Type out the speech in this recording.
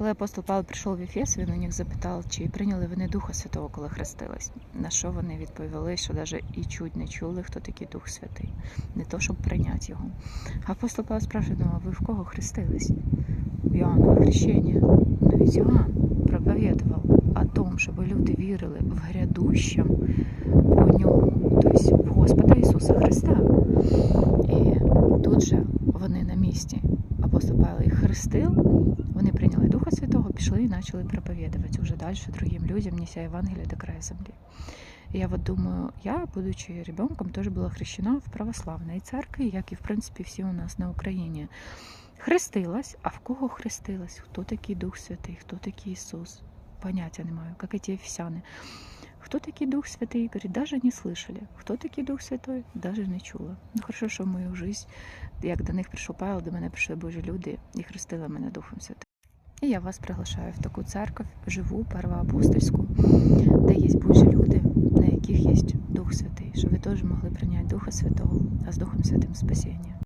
Коли апостол Павло прийшов в Ефес, він у них запитав, чи прийняли вони Духа Святого, коли хрестились. На що вони відповіли, що навіть і чуть не чули, хто такий Дух Святий, не то, щоб прийняти його. Апостол Павло спрашиває, ну а ви в кого хрестились? В Іоаннове хрещення. Ну ведь Іоанн проповідував о том, щоб люди вірили в грядущем по ньому, тобто в Господа Ісуса Христа. І тут же вони на місці. Апостол їх хрестив, вони прийняли Духа Святого, пішли і почали проповідувати уже далі другим людям, неся Євангелие до краю землі. І я вот думаю, я, будучи ребенком, тоже была хрещена в православной церкві, як і в принципі всі у нас на Україні. Хрестилась, а в кого хрестилась? Хто такий Дух Святий, хто такий Ісус? Поняття не маю, як і ті ефесяни. Хто такий Дух Святий? Говорить, даже не слышали. Хто такий Дух Святой? Даже не чула. Ну, хорошо, що в мою жизнь, як до них прийшов Павло, до мене прийшли Божі люди і хрестили мене Духом Святим. І я вас приглашаю в таку церковь, живу, первоапостольську, де є Божі люди, на яких є Дух Святий, щоб ви теж могли прийняти Духа Святого, а з Духом Святим спасіння.